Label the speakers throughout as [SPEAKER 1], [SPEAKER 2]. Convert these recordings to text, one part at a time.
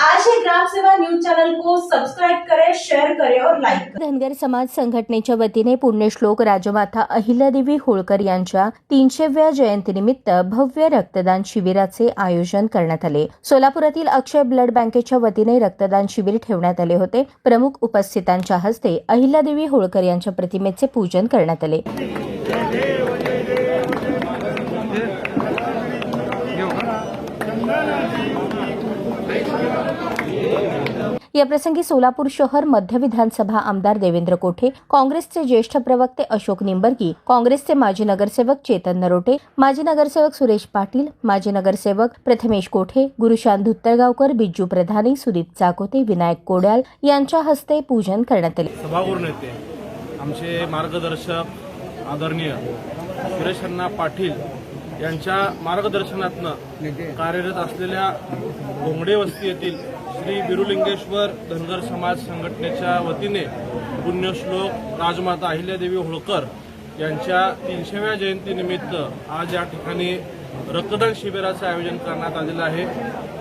[SPEAKER 1] आज ही Gram Seva news channel को सब्सक्राइब करें शेअर करें और लाईक
[SPEAKER 2] धनगर समाज संघटनेच्या वतीने पुण्यश्लोक राजमाता अहिल्यादेवी होळकर यांच्या तीनशेव्या जयंतीनिमित्त भव्य रक्तदान शिबिराचे आयोजन करण्यात आले. सोलापुरातील अक्षय ब्लड बँकेच्या वतीने रक्तदान शिबिर ठेवण्यात आले होते. प्रमुख उपस्थितांच्या हस्ते अहिल्यादेवी होळकर यांच्या प्रतिमेचे पूजन करण्यात आले. या प्रसंगी सोलापूर शहर मध्य विधानसभा आमदार देवेंद्र कोठे काँग्रेसचे ज्येष्ठ प्रवक्ते अशोक निंबर्गी काँग्रेसचे माजी नगरसेवक चेतन नरोटे माजी नगरसेवक सुरेश पाटील माजी नगरसेवक प्रथमेश कोठे गुरुशांत धुत्तरगावकर बिज्जू प्रधानी सुदीप चाकोते विनायक कोड्याल यांच्या हस्ते पूजन करण्यात आले.
[SPEAKER 3] सभागृह नेते आमचे मार्गदर्शक आदरणीय सुरेश अण्णा पाटील यांच्या मार्गदर्शनातनं कार्यरत असलेल्या घोंगडे वस्ती येथील श्री बिरुलिंगेश्वर धनगर समाज संघटनेच्या वतीने पुण्यश्लोक राजमाता अहिल्यादेवी होळकर यांच्या तीनशेव्या जयंतीनिमित्त आज या ठिकाणी रक्तदान शिबिराचं आयोजन करण्यात आलेलं आहे.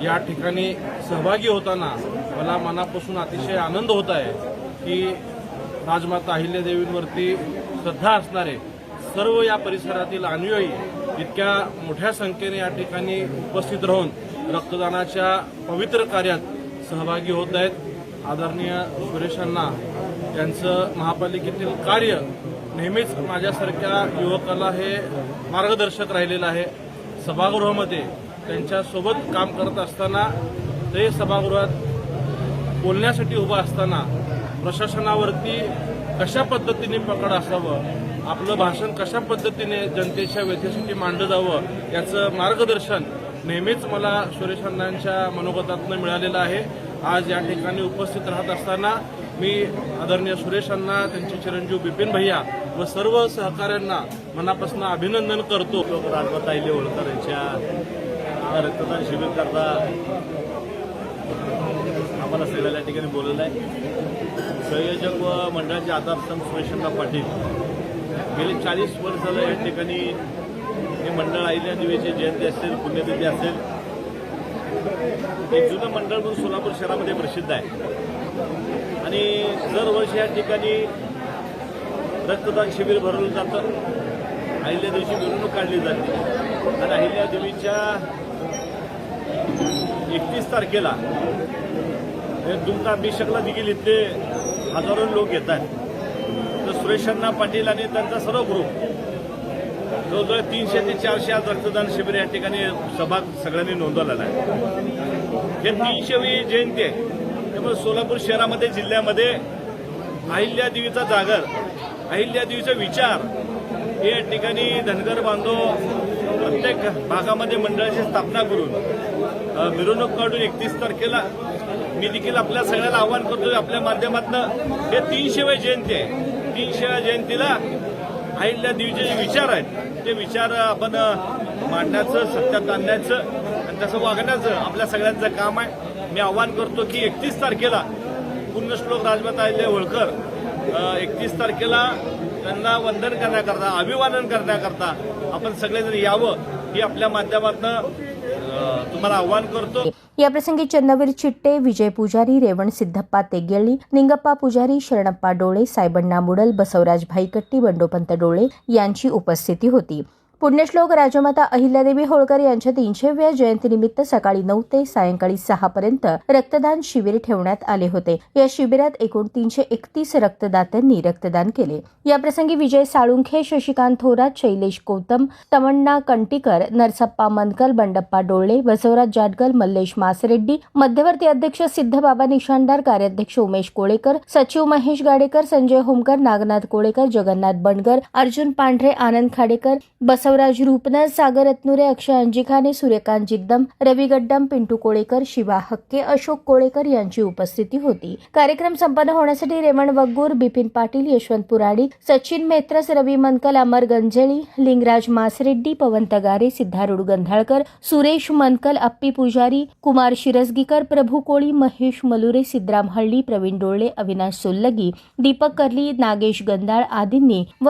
[SPEAKER 3] या ठिकाणी सहभागी होताना मला मनापासून अतिशय आनंद होत आहे की राजमाता अहिल्यादेवींवरती श्रद्धा असणारे सर्व या परिसरातील अनुयायी इतक्या मोठ्या संख्येने या ठिकाणी उपस्थित राहून रक्तदानाच्या पवित्र कार्यात सहभागी होत आहेत. आदरणीय सुरेश अण्णा यांचं महापालिकेतील कार्य नेहमीच माझ्यासारख्या युवकाला हे मार्गदर्शक राहिलेलं आहे. सभागृहामध्ये त्यांच्यासोबत काम करत असताना ते सभागृहात बोलण्यासाठी उभं असताना प्रशासनावरती कशा पद्धतीने पकड असावं आपलं भाषण कशा पद्धतीने जनतेच्या व्यथेसाठी मांडलं जावं याचं मार्गदर्शन नेहमीच मला सुरेश अण्णांच्या मनोगतातनं मिळालेलं आहे. आज या ठिकाणी उपस्थित राहत असताना मी आदरणीय सुरेशांना त्यांचे चिरंजीव बिपिन भैया व सर्व सहकाऱ्यांना मनापासून अभिनंदन करतो.
[SPEAKER 4] राजमाता अहिले होळकर यांच्या रक्तदान शिबिर करता आम्हाला सगळ्या ठिकाणी बोलवलं आहे. संयोजक व मंडळाचे आधारस्तंभ सुरेशांना पाटील. गेले चाळीस वर्ष झालं या ठिकाणी हे मंडळ आईल्या देवीची जयंती असेल पुण्यतिथी असेल. एक जुनं मंडळ म्हणून सोलापूर शहरामध्ये प्रसिद्ध आहे. आणि दरवर्षी या ठिकाणी रक्तदान शिबिर भरवलं जातं. अहिल्या दिवशी मिरवणूक काढली जाते. आणि अहिल्या देवीच्या एकतीस तारखेला दुमका अभिषेकला देखील इथले हजारो लोक येतात. तर सुरेशांना पाटील आणि त्यांचा सर्व ग्रुप जवळजवळ तीनशे ते चारशे आज रक्तदान शिबिर या ठिकाणी सभा सगळ्यांनी नोंदवलेला आहे. हे तीनशेवी जयंती आहे. त्यामुळे सोलापूर शहरामध्ये जिल्ह्यामध्ये अहिल्या देवीचा जागर अहिल्या देवीचा विचार हे या ठिकाणी धनगर बांधव प्रत्येक भागामध्ये मंडळाची स्थापना करून मिरवणूक काढून एकतीस तारखेला मी देखील आपल्या सगळ्याला आवाहन करतो आपल्या माध्यमातून हे तीनशेव्या जयंती आहे. तीनशेव्या जयंतीला आईल्या देवीचे जे विचार आहेत ते विचार आपण मांडण्याचं सत्यात आणण्याचं आणि तसं वागण्याचं आपल्या सगळ्यांचं काम आहे. मी आवाहन करतो की एकतीस तारखेला पुण्यश्लोक राजमाता अहिल्या होळकर एकतीस तारखेला त्यांना वंदन करण्याकरता अभिवादन करण्याकरता आपण सगळेजण यावं ही आपल्या माध्यमातून तुम्हाला आव्हान करतो.
[SPEAKER 2] याप्रसंगी चन्नवीर चिट्टे विजय पुजारी रेवण सिद्धप्पा तेगेळी निंगप्पा पुजारी शरणप्पा डोळे सायबण्णा मुडल बसवराज भाईकट्टी बंडोपंत डोळे यांची उपस्थिती होती. पुण्यश्लोक राजमाता अहिल्यादेवी होळकर यांच्या तीनशेव्या जयंतीनिमित्त सकाळी नऊ ते सायंकाळी सहा पर्यंत रक्तदान शिबिर ठेवण्यात आले होते. या शिबिरात एकूण तीनशे एकतीस रक्तदात्यांनी रक्तदान केले. याप्रसंगी विजय साळुंखे शशिकांत थोरात शैलेश गौतम तमण्णा कंटीकर नरसप्पा मनकल बंडप्पा डोळे बसवराज जाटगल मल्लेश मासरेड्डी मध्यवर्ती अध्यक्ष सिद्धबाबा निशाणदार कार्याध्यक्ष उमेश कोळेकर सचिव महेश गाडेकर संजय होमकर नागनाथ कोळेकर जगन्नाथ बंडकर अर्जुन पांढरे आनंद खाडेकर बस बसवराज रूपनर सागर रत्नुरे अक्षय अंजिखाने सूर्यकांत जिद्दम रवी गड्डम पिंटू कोळेकर शिवा हक्के अशोक कोळेकर यांची उपस्थिती होती. कार्यक्रम संपन्न होण्यासाठी रेवण वग्गूर बिपिन पाटील यशवंत पुराडी सचिन मेत्रस रवी मनकल अमर गंजेळी लिंगराज मासरेड्डी पवन तगारे सिद्धारूढ गंधाळकर सुरेश मनकल अप्पी पुजारी कुमार शिरसगीकर प्रभू कोळी महेश मलुरे सिद्धराम हळ्ळी प्रवीण डोळे अविनाश सोल्लगी दीपक कर्ली नागेश गंधाळ आदींनी